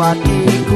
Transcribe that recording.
วัสดี